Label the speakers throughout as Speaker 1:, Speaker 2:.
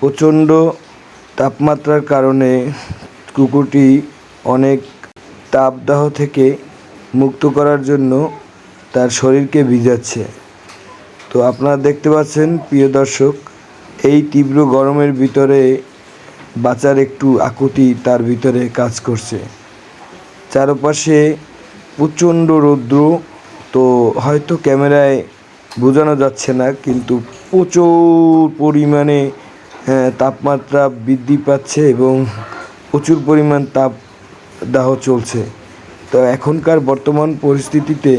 Speaker 1: প্রচণ্ড তাপমাত্রার কারণে কুকুরটি অনেক তাপদাহ থেকে মুক্ত করার জন্য তার শরীরকে ভিজাচ্ছে। তো আপনারা দেখতে পাচ্ছেন, প্রিয় দর্শক, এই তীব্র গরমের ভিতরে বাঁচার একটু আকুতি তার ভিতরে কাজ করছে। চারপাশে প্রচণ্ড রৌদ্র, তো হয়তো ক্যামেরায় বোঝানো যাচ্ছে না, কিন্তু প্রচুর পরিমাণে তাপমাত্রা বৃদ্ধি পাচ্ছে এবং প্রচুর পরিমাণ তাপদাহ চলছে। তো এখনকার বর্তমান পরিস্থিতিতে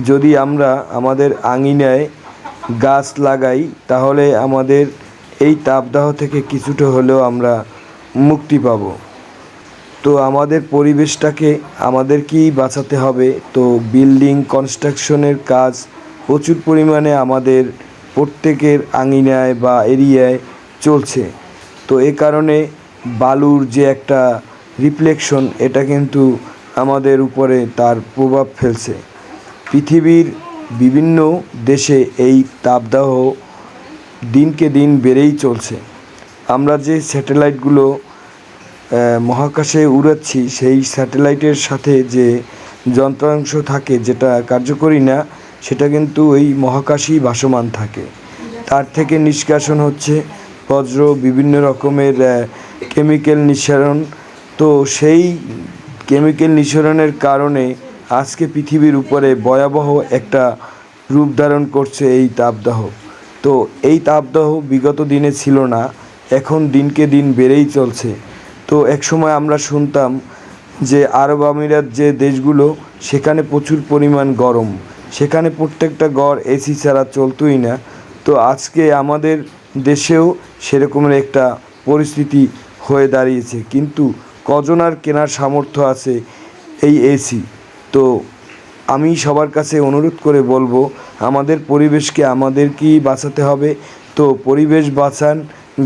Speaker 1: যদি আমরা আমাদের আঙিনায় গাছ লাগাই, তাহলে আমাদের এই তাপদাহ থেকে কিছুটা হলেও আমরা মুক্তি পাব। তো আমাদের পরিবেশটাকে আমাদেরকেই বাঁচাতে হবে। তো বিল্ডিং, কনস্ট্রাকশনের কাজ প্রচুর পরিমাণে আমাদের প্রত্যেকের আঙিনায় বা এরিয়ায় চলছে। তো এ কারণে বালুর যে একটা রিফ্লেকশন এটা কিন্তু আমাদের উপরে তার প্রভাব ফেলছে। পৃথিবীর বিভিন্ন দেশে এই তাপদাহ দিনকে দিন বেড়েই চলছে। আমরা যে স্যাটেলাইটগুলো মহাকাশে উড়াচ্ছি, সেই স্যাটেলাইটের সাথে যে যন্ত্রাংশ থাকে, যেটা কার্যকরী না, সেটা কিন্তু ওই মহাকাশেই ভাসমান থাকে। তার থেকে নিষ্কাশন হচ্ছে বজ্র বিভিন্ন রকমের কেমিক্যাল নিঃসরণ। তো সেই কেমিক্যাল নিঃসরণের কারণে আজকে পৃথিবীর উপরে ভয়াবহ একটা রূপ ধারণ করছে এই তাপদাহ। তো এই তাপদাহ বিগত দিনে ছিল না, এখন দিনকে দিন বেড়েই চলছে। তো একসময় আমরা শুনতাম যে আরব আমিরাত যে দেশগুলো, সেখানে প্রচুর পরিমাণ গরম। সেখানে প্রত্যেকটা গড় এসি ছাড়া চলতোই না। তো আজকে আমাদের দেশেও সেরকমের একটা পরিস্থিতি হয়ে দাঁড়িয়েছে। কিন্তু কজন আর কেনার সামর্থ্য আছে এই এসি? তো আমি সবার কাছে অনুরোধ করে বলব, আমাদের পরিবেশকে আমাদেরকেই বাঁচাতে হবে। তো পরিবেশ বাঁচান,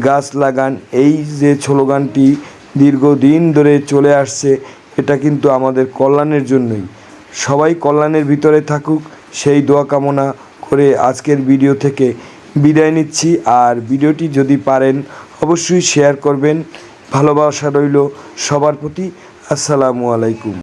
Speaker 1: গাছ লাগান, এই যে স্লোগানটি দীর্ঘদিন ধরে চলে আসছে, এটা কিন্তু আমাদের কল্যাণের জন্যই। সবাই কল্যাণের ভিতরে থাকুক, সেই দোয়া কামনা করে আজকের ভিডিও থেকে বিদায় নিচ্ছি। আর ভিডিওটি যদি পারেন, অবশ্যই শেয়ার করবেন। ভালোবাসা রইল সবার প্রতি। আসসালামু আলাইকুম।